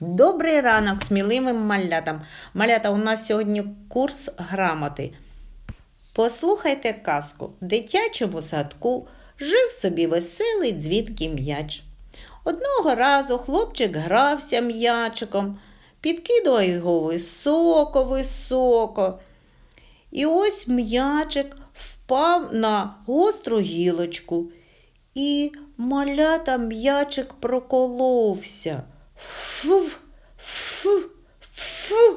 Добрий ранок сміливим малятам. Малята, у нас сьогодні курс грамоти. Послухайте казку. В дитячому садку жив собі веселий дзвінкий м'яч. Одного разу хлопчик грався м'ячиком, підкидував його високо-високо. І ось м'ячик впав на гостру гілочку, і малята м'ячик проколовся. Фу, фу, фу.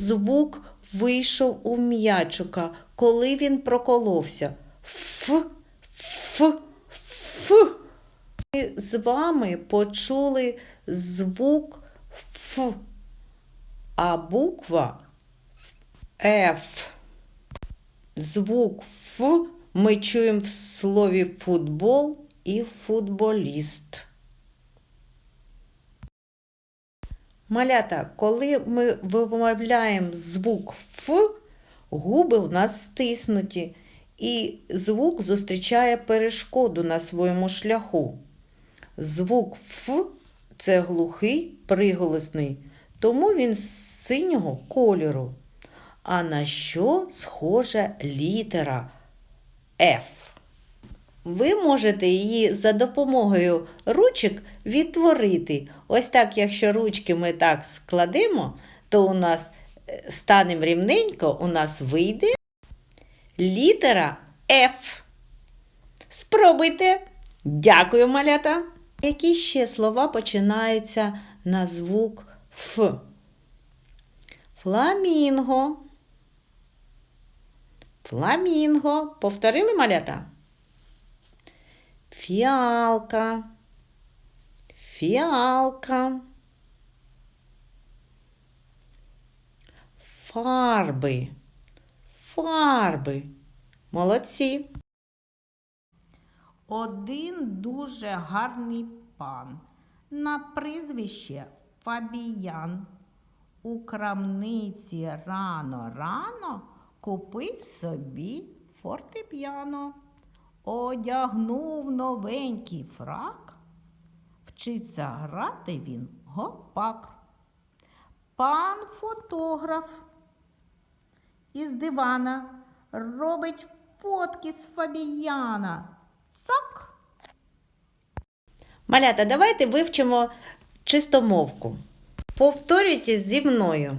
Звук вийшов у м'ячика, коли він проколовся. Ф, ф, ф. Ми з вами почули звук Ф, а буква Ф. Звук Ф ми чуємо в слові футбол і футболіст. Малята, коли ми вимовляємо звук Ф, губи в нас стиснуті, і звук зустрічає перешкоду на своєму шляху. Звук Ф це глухий приголосний, тому він синього кольору. А на що схожа літера Ф? Ви можете її за допомогою ручок відтворити. Ось так, якщо ручки ми так складемо, то у нас е, станемо рівненько, у нас вийде літера F. Спробуйте. Дякую, малята. Які ще слова починаються на звук Ф? Фламінго. Фламінго. Повторили малята? Фіалка. Фіалка. Фарби. Фарби. Молодці. Один дуже гарний пан на прізвище Фабіян. У крамниці рано-рано купив собі фортепіано. Одягнув новенький фрак, вчиться грати він гопак. Пан фотограф із дивана робить фотки з Фабіяна. Цок. Малята, давайте вивчимо чистомовку. Повторюйте зі мною.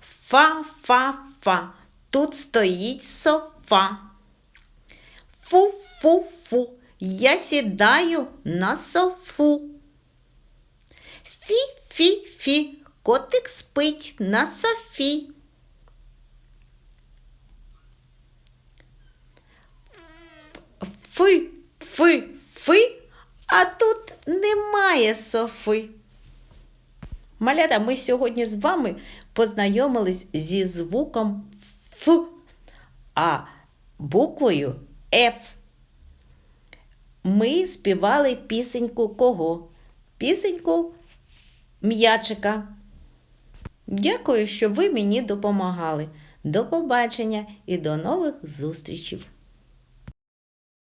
Фа-фа-фа. Тут стоїть софа. Фу-фу-фу, я сідаю на софу. Фі-фі-фі, котик спить на софі. Фи, фи, фи, а тут немає софи. Малята, ми сьогодні з вами познайомились зі звуком Ф, а буквою Ф. Ми співали пісеньку кого? Пісеньку м'ячика. Дякую, що ви мені допомагали. До побачення і до нових зустрічей!